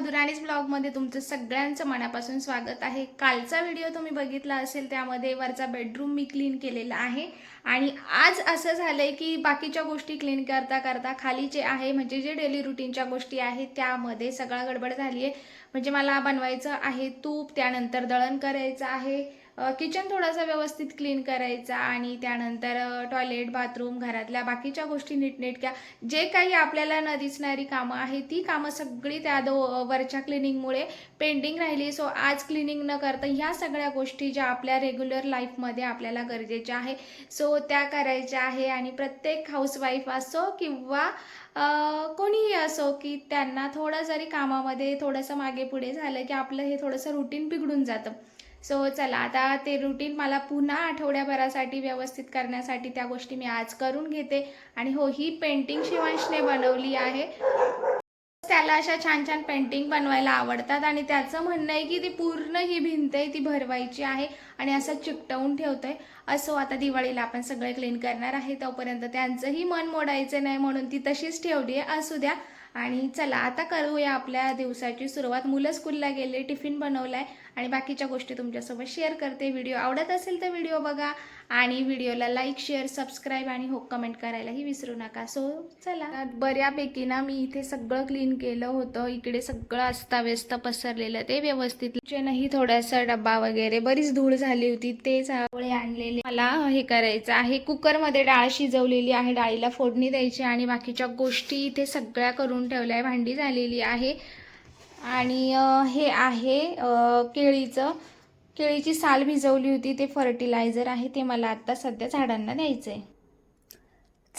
मधुराणीज ब्लॉगमध्ये तुमचं सगळ्यांचं मनापासून स्वागत आहे. कालचा व्हिडिओ तुम्ही बघितला असेल त्यामध्ये वरचा बेडरूम मी क्लीन केलेला आहे. आणि आज असं झालं आहे की बाकीच्या गोष्टी क्लीन करता करता खाली जे आहे म्हणजे जे डेली रुटीनच्या गोष्टी आहेत त्यामध्ये सगळा गडबड झाली आहे म्हणजे मला बनवायचं आहे तूप त्यानंतर दळण करायचं आहे. किचन थोडासा व्यवस्थित क्लीन करायचा आणि त्यानंतर टॉयलेट बाथरूम घरातल्या बाकीच्या गोष्टी नीटनेटक्या जे काही आपल्याला न दिसणारी कामं आहेत ती कामं सगळी त्या दो वरच्या क्लिनिंगमुळे पेंडिंग राहिली. सो आज क्लिनिंग न करता ह्या सगळ्या गोष्टी ज्या आपल्या रेग्युलर लाईफमध्ये आपल्याला गरजेच्या आहे सो त्या करायच्या आहे. आणि प्रत्येक हाऊसवाईफ असो किंवा कोणीही असो की त्यांना थोडं जरी कामामध्ये थोडंसं मागे पुढे झालं की आपलं हे थोडंसं रुटीन बिघडून जातं. सो चला आता ते रुटीन मला पुन्हा आठवड्याभरासाठी व्यवस्थित करण्यासाठी त्या गोष्टी मी आज करून घेते. आणि हो ही पेंटिंग शिवांशने बनवली आहे. त्याला अशा छान छान पेंटिंग बनवायला आवडतात आणि त्याचं म्हणणं आहे की ती पूर्ण ही भिंत आहे ती भरवायची आहे आणि असं चिकटवून ठेवतोय. असो आता दिवाळीला आपण सगळे क्लीन करणार आहे तोपर्यंत त्यांचंही मन मोडायचं नाही म्हणून ती तशीच ठेवली आहे. असू द्या. आणि चला आता करूया आपल्या दिवसाची सुरुवात. मुलं स्कूलला गेले टिफिन बनवलाय. आणि बाकीच्या गोष्टी तुमच्यासोबत शेअर करते. व्हिडिओ आवडत असेल तर व्हिडिओ बघा आणि व्हिडिओला लाईक शेअर सबस्क्राईब आणि हो कमेंट करायलाही विसरू नका. सो चला. बऱ्यापैकी ना मी इथे सगळं क्लीन केलं होतं. इकडे सगळं अस्ताव्यस्त पसरलेलं ते व्यवस्थित. नाही थोडासा डब्बा वगैरे बरीच धूळ झाली होती. ते आवळे आणलेले. मला हे करायचं आहे. कुकरमध्ये डाळ शिजवलेली आहे. डाळीला फोडणी द्यायची आणि बाकीच्या गोष्टी इथे सगळ्या करून ठेवल्या आहे. भांडी झालेली आहे. आणि हे आहे केळीचं. केळीची साल भिजवली होती ते फर्टिलायझर आहे ते मला आत्ता सध्या झाडांना द्यायचं आहे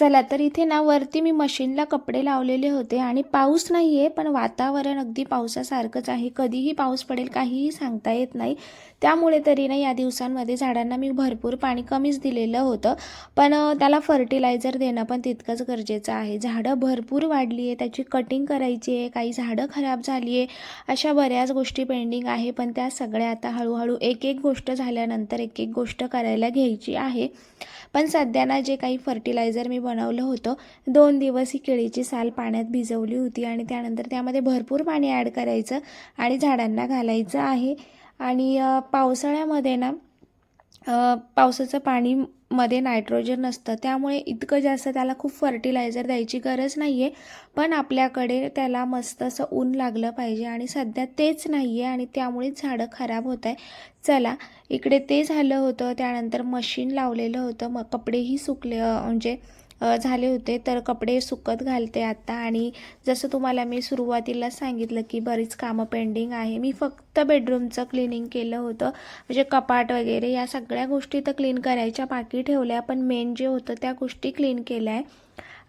चला तर इथे ना वरती मी मशीनला कपडे लावलेले होते आणि पाऊस नाही आहे पण वातावरण अगदी पावसासारखंच आहे. कधीही पाऊस पडेल काहीही सांगता येत नाही. त्यामुळे तरी ना या दिवसांमध्ये झाडांना मी भरपूर पाणी कमीच दिलेलं होतं. पण त्याला फर्टिलायझर देणं पण तितकंच गरजेचं आहे. झाडं भरपूर वाढली आहे त्याची कटिंग करायची आहे काही झाडं खराब झाली आहे अशा बऱ्याच गोष्टी पेंडिंग आहे. पण त्या सगळ्या आता हळूहळू एक एक गोष्ट झाल्यानंतर एक एक गोष्ट करायला घ्यायची आहे. पण सध्या ना जे काही फर्टिलायझर मी बनवलं होतं दोन दिवस ही केळीची साल पाण्यात भिजवली होती आणि त्यानंतर त्यामध्ये भरपूर पाणी ॲड करायचं आणि झाडांना घालायचं आहे. आणि पावसाळ्यामध्ये ना पावसाचं पाणी मध्ये नायट्रोजन नसतं. त्यामुळे इतकं जास्त त्याला खूप फर्टिलायझर द्यायची गरज नाही आहे पण आपल्याकडे त्याला मस्त असं ऊन लागलं पाहिजे आणि सध्या तेच नाही आहे आणि त्यामुळेच झाडं खराब होत आहे चला इकडे ते झालं होतं. त्यानंतर मशीन लावलेलं होतं. मग कपडेही सुकले म्हणजे झाले होते तर कपडे सुकत घालते आत्ता आणि जसं तुम्हाला मी सुरुवातीला सांगितलं की बरीच कामं पेंडिंग आहे. मी फक्त बेडरूमचं क्लिनिंग केलं होतं. म्हणजे कपाट वगैरे या सगळ्या गोष्टी तर क्लीन करायच्या बाकी ठेवल्या. पण मेन जे होतं त्या गोष्टी क्लीन केल्या आहे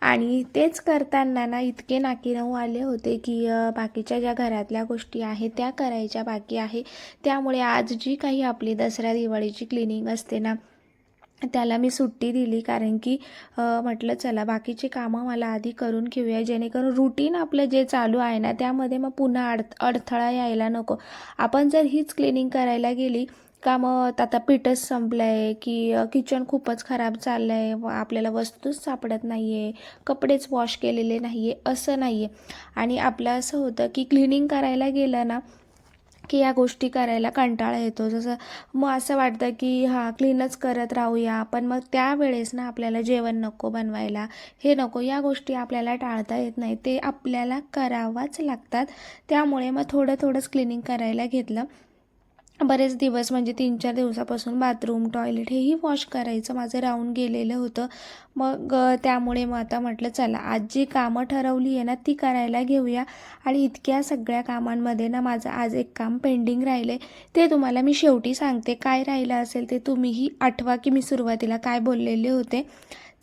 आणि तेच करताना ना इतके नाकीनऊ आले होते की बाकीच्या ज्या घरातल्या गोष्टी आहेत त्या करायच्या बाकी आहे. त्यामुळे आज जी काही आपली दसरा दिवाळीची क्लिनिंग असते ना त्याला मी सुट्टी दिली कारण की म्हटलं चला बाकीची कामं मला आधी करून घेऊया जेणेकरून रुटीन आपलं जे चालू आहे ना त्यामध्ये मग पुन्हा अड अडथळा यायला नको. आपण जर हीच क्लिनिंग करायला गेली का मग आता पीठच संपलं आहे की किचन खूपच खराब चाललं आहे व आपल्याला वस्तूच सापडत नाही आहे कपडेच वॉश केलेले नाही आहे असं नाही आहे आणि आपलं असं होतं की क्लिनिंग करायला गेलं ना की या गोष्टी करायला कंटाळा येतो. जसं मग असं वाटतं की हां क्लीनच करत राहूया पण मग त्यावेळेस ना आपल्याला जेवण नको बनवायला हे नको या गोष्टी आपल्याला टाळता येत नाही. ते आपल्याला करावाच लागतात. त्यामुळे मग थोडं थोडंच क्लिनिंग करायला घेतलं. बरेच दिवस म्हणजे तीन चार दिवसापासून बाथरूम टॉयलेट हेही वॉश करायचं माझं राहून गेलेलं होतं. मग त्यामुळे मग आता म्हटलं चला आज जी कामं ठरवली आहे ना ती करायला घेऊया. आणि इतक्या सगळ्या कामांमध्ये ना माझं आज एक काम पेंडिंग राहिलं आहे ते तुम्हाला मी शेवटी सांगते. काय राहिलं असेल ते तुम्हीही आठवा की मी सुरुवातीला काय बोललेले होते.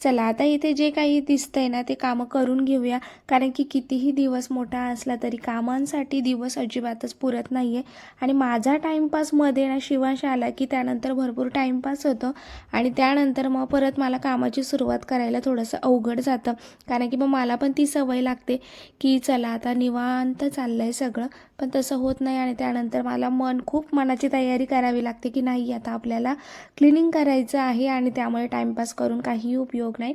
चला आता इथे जे काही दिसतंय ना ते कामं करून घेऊया. कारण की कितीही दिवस मोठा असला तरी कामांसाठी दिवस अजिबातच पुरत नाही आहे आणि माझा टाईमपासमध्ये ना शिवांश आला की त्यानंतर भरपूर टाईमपास होतं. आणि त्यानंतर मग परत मला कामाची सुरुवात करायला थोडंसं अवघड जातं. कारण की मग मला पण ती सवय लागते की चला आता निवांत चाललं आहे सगळं. पण तसं होत नाही आणि त्यानंतर मला मन खूप मनाची तयारी करावी लागते की नाही आता आपल्याला क्लिनिंग करायचं आहे आणि त्यामुळे टाईमपास करून काहीही उपयोग नाही.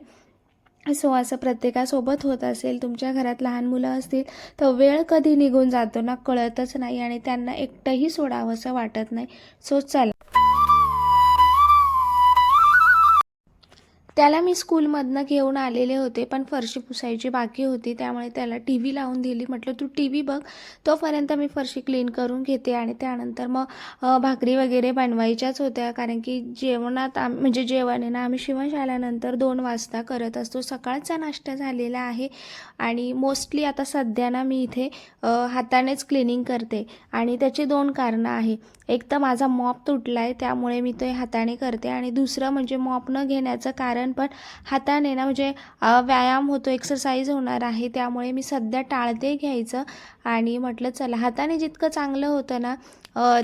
सो असं प्रत्येकासोबत होत असेल तुमच्या घरात लहान मुलं असतील तर वेळ कधी निघून जातो ना कळतच नाही आणि त्यांना एकटंही सोडावंसं वाटत नाही. सो चला. त्याला मी स्कूलमधनं घेऊन आलेले होते पण फरशी पुसायची बाकी होती त्यामुळे त्याला टी व्ही लावून दिली. म्हटलं तू टी व्ही बघ तोपर्यंत मी फरशी क्लीन करून घेते. आणि त्यानंतर मग भाकरी वगैरे बनवायच्याच होत्या कारण की जेवणात आम म्हणजे जेवण आहे ना आम्ही शिवशाल्यानंतर दोन वाजता करत असतो. सकाळचा नाश्ता झालेला आहे आणि मोस्टली आता सध्या ना मी इथे हातानेच क्लिनिंग करते. आणि त्याची दोन कारणं आहे. एक तर माझा मॉप तुटला आहे त्यामुळे मी ते हाताने करते. आणि दुसरं म्हणजे मॉप न घेण्याचं कारण पण हाताने ना म्हणजे व्यायाम होतो एक्सरसाइज होणार आहे त्यामुळे मी सध्या टाळते घ्यायचं. आणि म्हटलं चला हाताने जितकं चांगलं होतं ना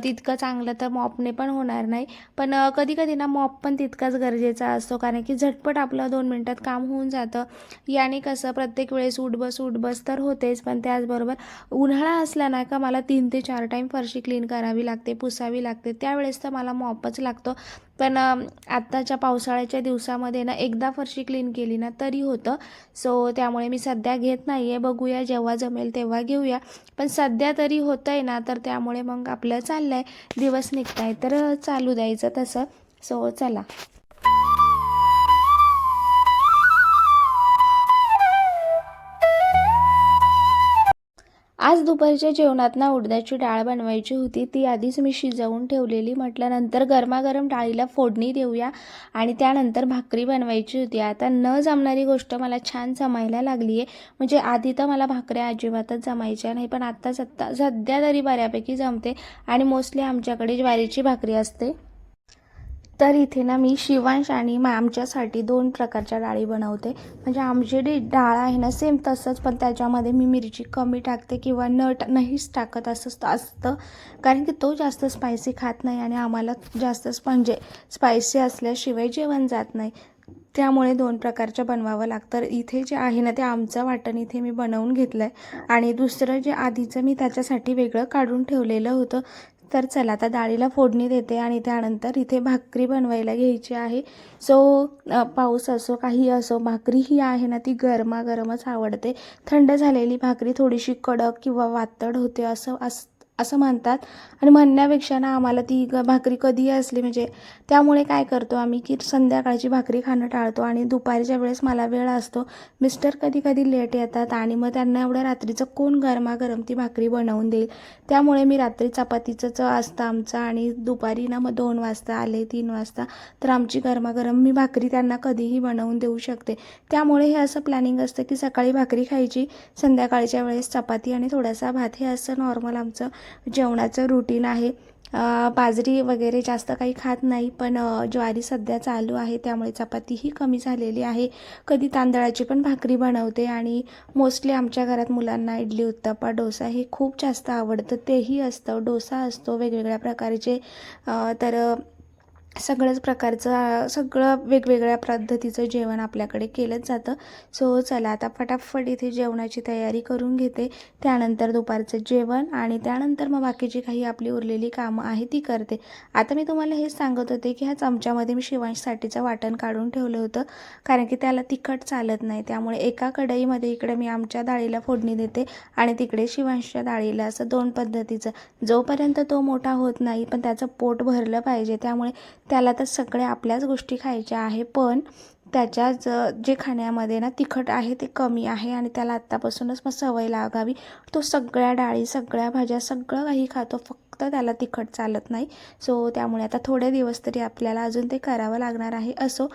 तितकं चांगलं तर मॉपने पण होणार नाही. पण कधी कधी ना मॉप पण तितकाच गरजेचा असतो. कारण की झटपट आपलं दोन मिनटात काम होऊन जातं. याने कसं प्रत्येक वेळेस उठबस उठबस तर होतेच. पण त्याचबरोबर उन्हाळा असला ना का मला तीन ते चार टाईम फरशी क्लीन करावी लागते पुसावी लागते. त्यावेळेस तर मला मॉपच लागतो. पण आत्ताच्या पावसाळ्याच्या दिवसामध्ये ना एकदा फरशी क्लीन केली ना तरी होतं. सो त्यामुळे मी सध्या घेत नाही आहे बघूया जेव्हा जमेल तेव्हा घेऊया. पण सध्या तरी होतं आहे ना तर त्यामुळे मग आपलं चाललं आहे दिवस निघत आहे तर चालू द्यायचं तसं. सो चला. आज दुपारच्या जेवणात ना उडदाची डाळ बनवायची होती. ती आधीच मी शिजवून ठेवलेली. म्हटल्यानंतर गरमागरम डाळीला फोडणी देऊया आणि त्यानंतर भाकरी बनवायची होती. आता न जमणारी गोष्ट मला छान जमायला लागली आहे म्हणजे आधी तर मला भाकऱ्या अजिबातच जमायच्या नाही पण आत्ता सत्ता सध्या तरी बऱ्यापैकी जमते आणि मोस्टली आमच्याकडे ज्वारीची भाकरी असते. तर इथे ना मी शिवांश आणि आमच्यासाठी दोन प्रकारच्या डाळी बनवते. म्हणजे आमची जी डाळ आहे ना सेम तसंच पण त्याच्यामध्ये मी मिरची कमी टाकते किंवा नट नाहीच टाकत असं असतं. कारण की तो जास्त स्पायसी खात नाही आणि आम्हाला जास्त म्हणजे स्पायसी असल्याशिवाय जेवण जात नाही. त्यामुळे दोन प्रकारचं बनवावं लागतं. इथे जे आहे ना ते आमचं वाटण इथे मी बनवून घेतलं आहे आणि दुसरं जे आधीचं मी त्याच्यासाठी वेगळं काढून ठेवलेलं होतं. तर चला आता डाळीला फोडणी देते आणि त्यानंतर इथे भाकरी बनवायला घ्यायची आहे. सो पाऊस असो काही असो भाकरी ही आहे ना ती गरमागरमच आवडते. थंड झालेली भाकरी थोडीशी कडक किंवा वातड होते असं अस असं म्हणतात. आणि म्हणण्यापेक्षा ना आम्हाला ती ग भाकरी कधीही असली म्हणजे त्यामुळे काय करतो आम्ही की संध्याकाळची भाकरी खाणं टाळतो आणि दुपारच्या वेळेस मला वेळ असतो. मिस्टर कधी कधी लेट येतात आणि मग त्यांना एवढ्या रात्रीचं कोण गरमागरम ती भाकरी बनवून देईल? त्यामुळे मी रात्री चपातीचंच असतं आमचं आणि दुपारी ना मग दोन वाजता आले तीन वाजता तर आमची गरमागरम मी भाकरी त्यांना कधीही बनवून देऊ शकते. त्यामुळे हे असं प्लॅनिंग असतं की सकाळी भाकरी खायची संध्याकाळच्या वेळेस चपाती आणि थोडासा भात हे असं नॉर्मल आमचं जेवणाचं रुटीन आहे. बाजरी वगैरे जास्त काही खात नाही पण ज्वारी सध्या चालू आहे त्यामुळे चपातीही कमी झालेली आहे. कधी तांदळाची पण भाकरी बनवते आणि मोस्टली आमच्या घरात मुलांना इडली उत्तप्पा डोसा हे खूप जास्त आवडतं. तेही असतं डोसा असतो वेगवेगळ्या प्रकारचे. तर सगळ्याच सगळंच प्रकारचं सगळं वेगवेगळ्या पद्धतीचं जेवण आपल्याकडे केलंच जातं. सो चला आता फटाफट इथे जेवणाची तयारी करून घेते. त्यानंतर दुपारचं जेवण आणि त्यानंतर मग बाकीची काही आपली उरलेली कामं आहे ती करते. आता मी तुम्हाला हेच सांगत होते की ह्या चमच्यामध्ये मी शिवांशसाठीचं वाटण काढून ठेवलं होतं. कारण की त्याला तिखट चालत नाही. त्यामुळे एका कढईमध्ये इकडे मी आमच्या डाळीला फोडणी देते आणि तिकडे शिवांशच्या डाळीला असं दोन पद्धतीचं. जोपर्यंत तो मोठा होत नाही पण त्याचं पोट भरलं पाहिजे. त्यामुळे त्याला तर सगळ्या आपल्याच गोष्टी खायच्या आहे पण त्याच्या ज जे खाण्यामध्ये ना तिखट आहे ते कमी आहे आणि त्याला आत्तापासूनच मग सवय लागावी. तो सगळ्या डाळी सगळ्या भाज्या सगळं काही खातो फक्त त्याला तिखट चालत नाही. सो त्यामुळे आता थोडे दिवस तरी आपल्याला अजून ते करावं लागणार आहे असो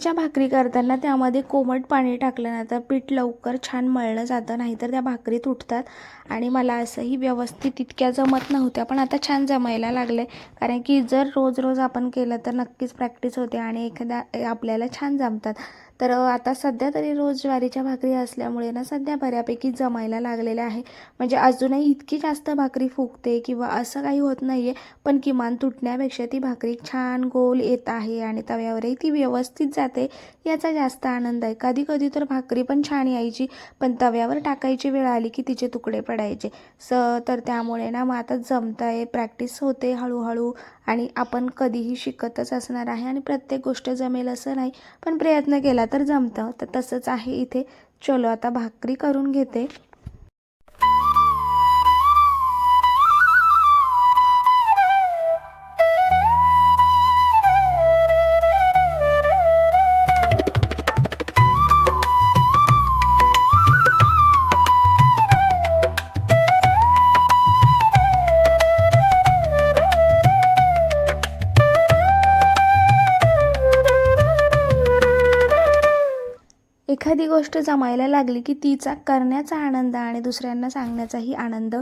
ज्वारीच्या भाकरी करताना त्यामध्ये कोमट पाणी टाकलं ना तर पीठ लवकर छान मळलं जातं नाहीतर त्या भाकरी तुटतात आणि मला असंही व्यवस्थित इतक्या जमत नव्हत्या पण आता छान जमायला लागले कारण की जर रोज रोज आपण केलं तर नक्कीच प्रॅक्टिस होते आणि एखाद्या आपल्याला छान जमतात. तर आता सध्या तरी रोज ज्वारीच्या भाकरी असल्यामुळे ना सध्या बऱ्यापैकी जमायला लागलेल्या आहे. म्हणजे अजूनही इतकी जास्त भाकरी फुगते किंवा असं काही होत नाही आहे पण किमान तुटण्यापेक्षा ती भाकरी छान गोल येत आहे आणि तव्यावरही ती व्यवस्थित जाते याचा जास्त आनंद आहे. कधी कधी तर भाकरी पण छान यायची पण तव्यावर टाकायची वेळ आली की तिचे तुकडे पडायचे. स तर त्यामुळे ना मग आता जमत आहे प्रॅक्टिस होते हळूहळू. आणि आपण कधीही शिकतच असणार आहे आणि प्रत्येक गोष्ट जमेल असं नाही पण प्रयत्न केला तर जमतं. तर तसंच आहे इथे. चलो आता भाकरी करून घेते. एखादी गोष्ट जमायला लागली की तिचा करण्याचा आनंद आणि दुसऱ्यांना सांगण्याचाही आनंद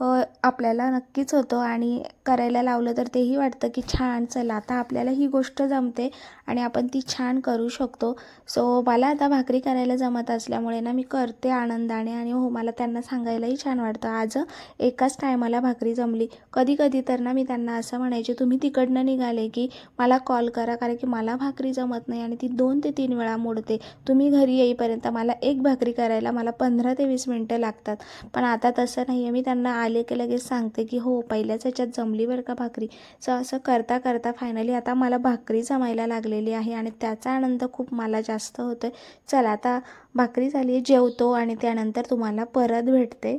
आपल्याला नक्कीच होतो आणि करायला लावलं तर तेही वाटतं की छान चला आता आपल्याला ही गोष्ट जमते आणि आपण ती छान करू शकतो. सो मला आता भाकरी करायला जमत असल्यामुळे ना मी करते आनंदाने आणि हो मला त्यांना सांगायलाही छान वाटतं. आज एकाच टायमाला भाकरी जमली. कधी कधी तर ना मी त्यांना असं म्हणायचे तुम्ही तिकडनं निघाले की मला कॉल करा कारण की मला भाकरी जमत नाही आणि ती दोन ते तीन वेळा मोडते. तुम्ही घरी येईपर्यंत मला एक भाकरी करायला मला पंधरा ते वीस मिनटं लागतात. पण आता तसं नाही आहे मी त्यांना आले की लगेच सांगते की हो पहिल्याच ह्याच्यात जमली बरं का भाकरी. सो असं करता करता फायनली आता मला भाकरी जमायला लागलेली आहे आणि त्याचा आनंद खूप मला जास्त होतो आहे चला आता भाकरी झाली जेवतो आणि त्यानंतर तुम्हाला परत भेटते.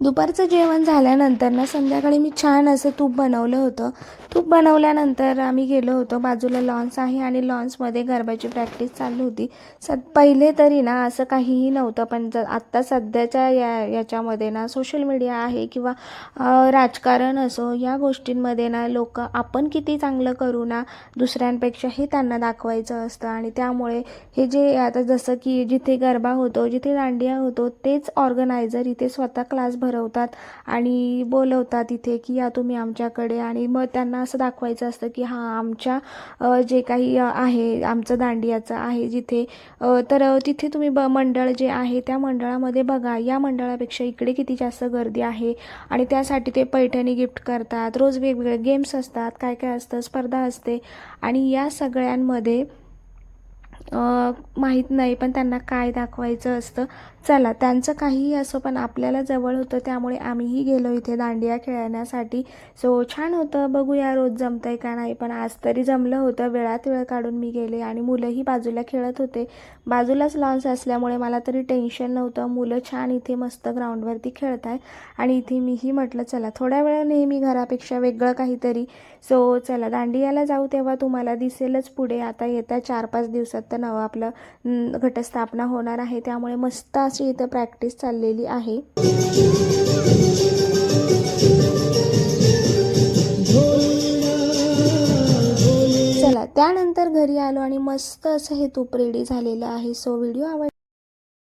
दुपारचं जेवण झाल्यानंतर ना संध्याकाळी मी छान असं तूप बनवलं होतं. तूप बनवल्यानंतर आम्ही गेलो होतो. बाजूला लॉन्स आहे आणि लॉन्समध्ये गरबाची प्रॅक्टिस चालू होती. सद पहिले तरी ना असं काहीही नव्हतं पण ज आत्ता सध्याच्या या याच्यामध्ये ना सोशल मीडिया आहे किंवा राजकारण असो या गोष्टींमध्ये ना लोक आपण किती चांगलं करू ना दुसऱ्यांपेक्षा हे त्यांना दाखवायचं असतं. आणि त्यामुळे हे जे आता जसं की जिथे गरबा होतो जिथे दांडिया होतो तेच ऑर्गनायझर इथे स्वतः क्लास भर भरवतात आणि बोलवतात इथे की या तुम्ही आमच्याकडे आणि मग त्यांना असं दाखवायचं असतं की हां आमच्या जे काही आहे आमचं दांडियाचं आहे जिथे तर तिथे तुम्ही ब मंडळ जे आहे त्या मंडळामध्ये बघा. या मंडळापेक्षा इकडे किती जास्त गर्दी आहे आणि त्यासाठी ते पैठणी गिफ्ट करतात. रोज वेगवेगळे गेम्स असतात काय काय असतं स्पर्धा असते आणि या सगळ्यांमध्ये माहीत नाही पण त्यांना काय दाखवायचं असतं चला त्यांचं काहीही असो पण आपल्याला जवळ होतं त्यामुळे आम्हीही गेलो इथे दांडिया खेळण्यासाठी. सो छान होतं बघूया रोज जमतंय का नाही पण आज तरी जमलं होतं. वेळात वेळ काढून मी गेले आणि मुलंही बाजूला खेळत होते. बाजूलाच लॉन्स असल्यामुळे मला तरी टेन्शन नव्हतं. मुलं छान इथे मस्त ग्राउंडवरती खेळत आहे आणि इथे मीही म्हटलं चला थोड्या वेळ नेहमी घरापेक्षा वेगळं काहीतरी. सो चला दांडियाला जाऊ तेव्हा तुम्हाला दिसेलच पुढे. आता येत्या चार पाच दिवसात तर नवं आपलं घटस्थापना होणार आहे. त्यामुळे मस्त माझी इथं प्रॅक्टिस चाललेली आहे. चला त्यानंतर घरी आलो आणि मस्त असं हे तूप रेडी झालेलं आहे. सो व्हिडिओ आवड